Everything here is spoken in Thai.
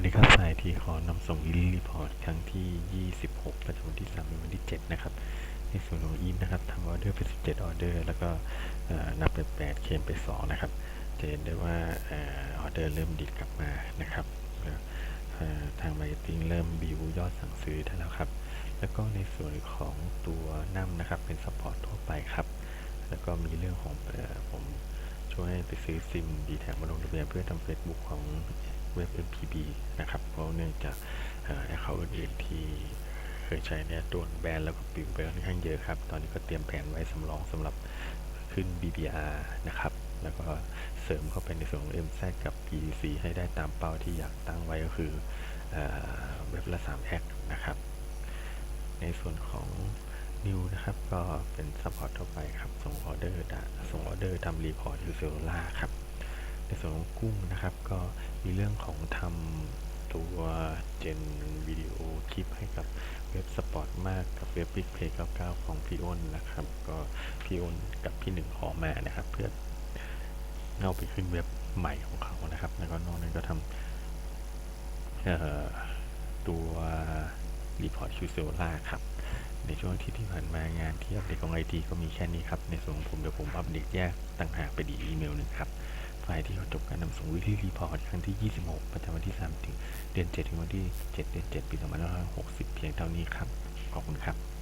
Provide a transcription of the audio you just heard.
วัสดีครับสายทีขอนำส่งวิลลี่รีพอร์ตครั้งที่ 26 ประจำวันที่3ถึงวันที่ 7 นะครับ ในส่วนของอีมนะครับทำออเดอร์ไป 17 ออเดอร์ แล้วก็นับไป 8 เคมไป 2 นะครับจะเห็นได้ว่าออเดอร์เริ่มดีดกลับมานะครับทางมาร์เก็ตติ้งเริ่มบิวยอดสั่งซื้อได้แล้วครับ แล้วก็ในส่วนของตัวนั่มนะครับ เป็นซัพพอร์ตทั่วไปครับ แล้วก็มีเรื่องของผมช่วยไปซื้อซิมดีแท็มาลงทะเบียนเพื่อทำเฟซบุ๊กของ เว็บ MPB นะครับ เพราะเนื่องจากแอคเคาท์อื่นๆที่เคยใช้เนี่ยโดนแบนแล้วก็ปิวไปค่อนข้างเยอะครับ ตอนนี้ก็เตรียมแผนไว้สำรองสำหรับขึ้น BBR นะครับ แล้วก็เสริมเข้าไปในส่วนของ MZ กับ PDC ให้ได้ตามเป้าที่อยากตั้งไว้ก็คือเว็บละ3แอคนะครับ ในส่วนของนิวนะครับ ก็เป็นซัพพอร์ตทั่วไปครับ ส่งออเดอร์ส่งออเดอร์ทำรีพอร์ตยูเซลล่าครับ กุ้งนะครับ ก็มีเรื่องของทำตัวเจนวิดีโอคลิปให้กับเว็บสปอร์ตมากกับเว็บ Big Play 99 ของพี่อ้นนะครับ ก็พี่อ้นกับพี่หนึ่งขอมานะครับ เพื่อเอาไปขึ้นเว็บใหม่ของเขานะครับ แล้วก็นอกนั้นก็ทำตัวรีพอร์ตคิวเซลล่าครับในช่วงที่ที่ผ่านมางานที่อัปเดตของไอทีก็มีแค่นี้ครับ ในส่วนของผมเดี๋ยวผมอัปเดตแยกต่างหากไปดีอีเมลหนึ่งครับ ไฟล์ที่เขาจบการนำส่งวิธีรีพอร์ตครั้งที่ 26 ประจำวันที่ 3 ถึงเดือน 7 ถึงวันที่ 7 เดือน 7 ปี 2560 เพียงเท่านี้ครับ ขอบคุณครับ